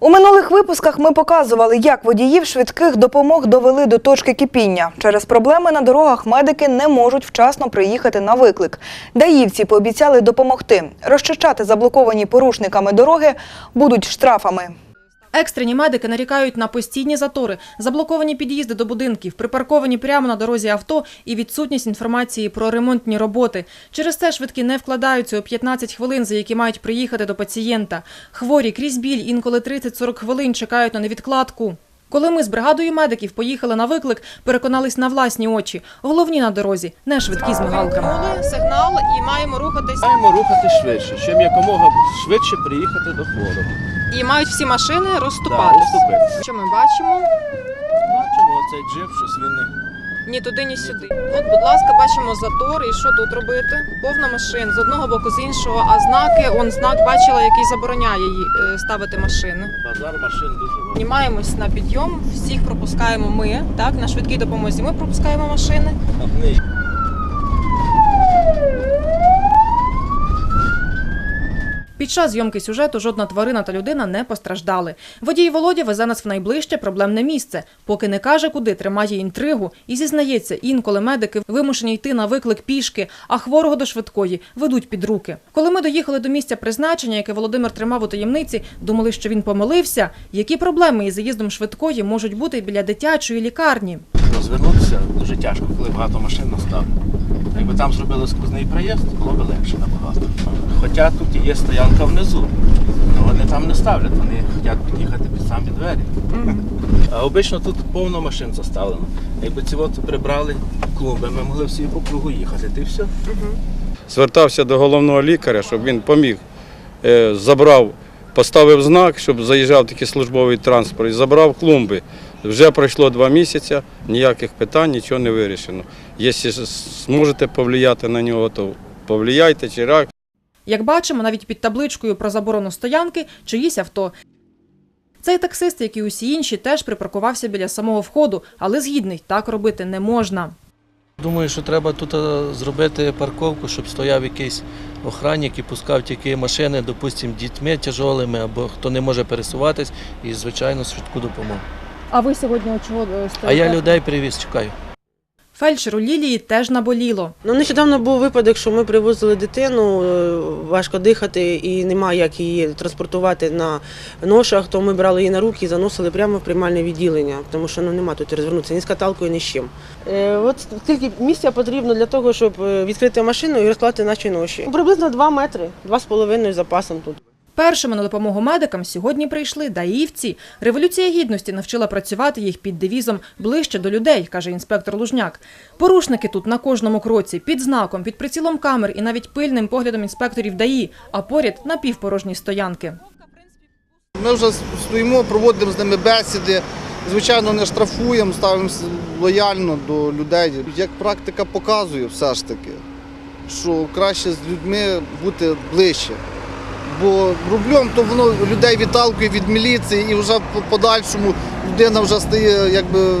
У минулих випусках ми показували, як водіїв швидких допомог довели до точки кипіння. Через проблеми на дорогах медики не можуть вчасно приїхати на виклик. Даївці пообіцяли допомогти. Розчищати заблоковані порушниками дороги будуть штрафами. Екстрені медики нарікають на постійні затори, заблоковані під'їзди до будинків, припарковані прямо на дорозі авто і відсутність інформації про ремонтні роботи. Через це швидкі не вкладаються у 15 хвилин, за які мають приїхати до пацієнта. Хворі крізь біль інколи 30-40 хвилин чекають на невідкладку. Коли ми з бригадою медиків поїхали на виклик, переконались на власні очі. Головні на дорозі не швидкі з мигалками. сигнал і маємо рухатись. Маємо рухати швидше, щоб якомога швидше приїхати до хворого. І мають всі машини Да, розступатись. Що ми бачимо? Бачимо оцей джип, щось він не. Ні туди, ні сюди. От, будь ласка, бачимо затор. І що тут робити? Повна машин з одного боку, з іншого. А знаки, он знак бачила, який забороняє їй е, ставити машини. Базар машин дуже. Піднімаємось на підйом, всіх пропускаємо ми. Так, на швидкій допомозі. Ми пропускаємо машини. Під час зйомки сюжету жодна тварина та людина не постраждали. Водій Володя везе нас в найближче проблемне місце. Поки не каже, куди тримає інтригу, і зізнається, інколи медики вимушені йти на виклик пішки, а хворого до швидкої ведуть під руки. Коли ми доїхали до місця призначення, яке Володимир тримав у таємниці, думали, що він помилився. Які проблеми із заїздом швидкої можуть бути біля дитячої лікарні? Розвернутися дуже тяжко, коли багато машин настав. Якби там зробили сквозний проїзд, було б легше набагато. Хоча тут є стоянка внизу. Ну вони там не ставлять, вони хочуть під'їхати під самі двері. А обично тут повно машин заставлено. Якби ці от прибрали клумби, ми могли всі по кругу їхати. Ти все. звертався до головного лікаря, щоб він поміг, е, забрав, поставив знак, щоб заїжджав такий службовий транспорт і забрав клумби. Вже пройшло два місяці, ніяких питань, нічого не вирішено. Якщо зможете повлияти на нього, то повлияйте чи рак. Як бачимо, навіть під табличкою про заборону стоянки чиїсь авто. Цей таксист, як і усі інші, теж припаркувався біля самого входу, але згідний, так робити не можна. Думаю, що треба тут е, зробити парковку, щоб стояв якийсь охранник і пускав тільки машини, допустимо, дітьми тяжолими або хто не може пересуватись, і, звичайно, швидку допомогу. А ви сьогодні чого А я людей привіз, чекаю. Фельдшеру Лілії теж наболіло. Ну, нещодавно був випадок, що ми привозили дитину, е, важко дихати і немає як її транспортувати на ношах, то ми брали її на руки і заносили прямо в приймальне відділення, тому що ну, нема тут розвернутися ні з каталкою, ні з чим. Е, от скільки місця потрібно для того, щоб е, відкрити машину і розкласти наші ноші? Приблизно 2 метри, 2,5 з запасом тут. Першими на допомогу медикам сьогодні прийшли даївці. Революція гідності навчила працювати їх під девізом ближче до людей, каже інспектор Лужняк. Порушники тут на кожному кроці, під знаком, під прицілом камер і навіть пильним поглядом інспекторів ДАІ, а поряд напівпорожні стоянки. Ми вже стоїмо, проводимо з ними бесіди. Звичайно, не штрафуємо, ставимося лояльно до людей. Як практика показує, все ж таки, що краще з людьми бути ближче. Бо рублем то воно людей відталкує від міліції і вже по подальшому людина вже стає якби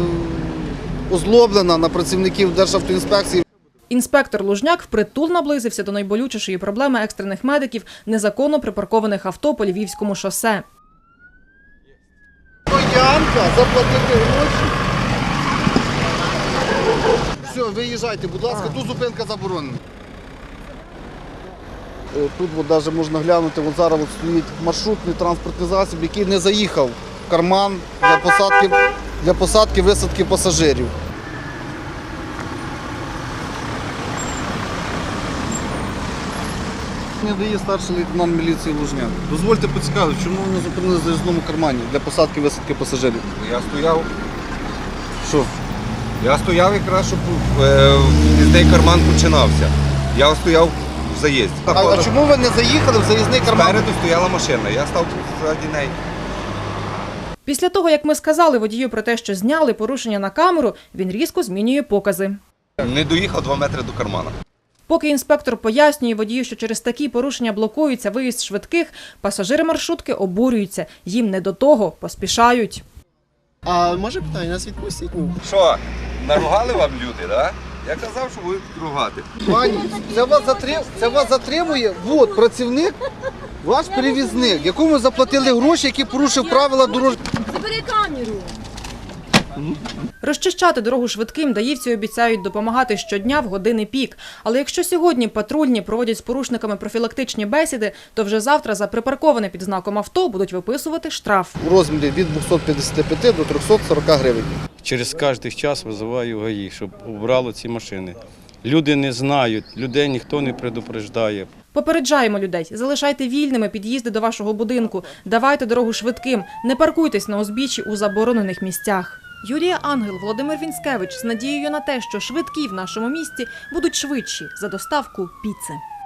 озлоблена на працівників Державтоінспекції. Інспектор Лужняк впритул наблизився до найболючішої проблеми екстрених медиків незаконно припаркованих авто по Львівському шосе. Стоянка, заплатити гроші. Все, виїжджайте, будь ласка, тут зупинка заборонена. Е, Тут от, навіть можна глянути, от зараз от стоїть маршрутний транспортний засіб, який не заїхав в карман для посадки, для посадки висадки пасажирів. Не дає старший лейтенант міліції Лужняк. Дозвольте поцікавити, чому ви не зупинили в заїзному кармані для посадки висадки пасажирів? Я стояв, Що? я стояв якраз, щоб е, карман починався. Я стояв в заїзді. А, а чому ви не заїхали в заїзний карман? Спереду стояла машина, я став ззаді неї. Після того, як ми сказали водію про те, що зняли порушення на камеру, він різко змінює покази. Не доїхав 2 метри до кармана. Поки інспектор пояснює водію, що через такі порушення блокується виїзд швидких, пасажири маршрутки обурюються. Їм не до того, поспішають. А може питання, нас відпустять? Що, наругали вам люди, так? Я казав, що будуть ругати. Пані, це вас затрим... це вас затримує. От працівник. Ваш перевізник, якому заплатили гроші, який порушив правила дорожнього. Забери камеру. Розчищати дорогу швидким даївці обіцяють допомагати щодня в години пік. Але якщо сьогодні патрульні проводять з порушниками профілактичні бесіди, то вже завтра за припарковане під знаком авто будуть виписувати штраф. у розмірі від 255 до 340 гривень. Через кожний час визиваю ГАІ, щоб убрало ці машини. Люди не знають, людей ніхто не предупреждає. Попереджаємо людей, залишайте вільними під'їзди до вашого будинку, давайте дорогу швидким, не паркуйтесь на узбіччі у заборонених місцях. Юлія Ангел, Володимир Вінськевич з надією на те, що швидкі в нашому місті будуть швидші за доставку піци.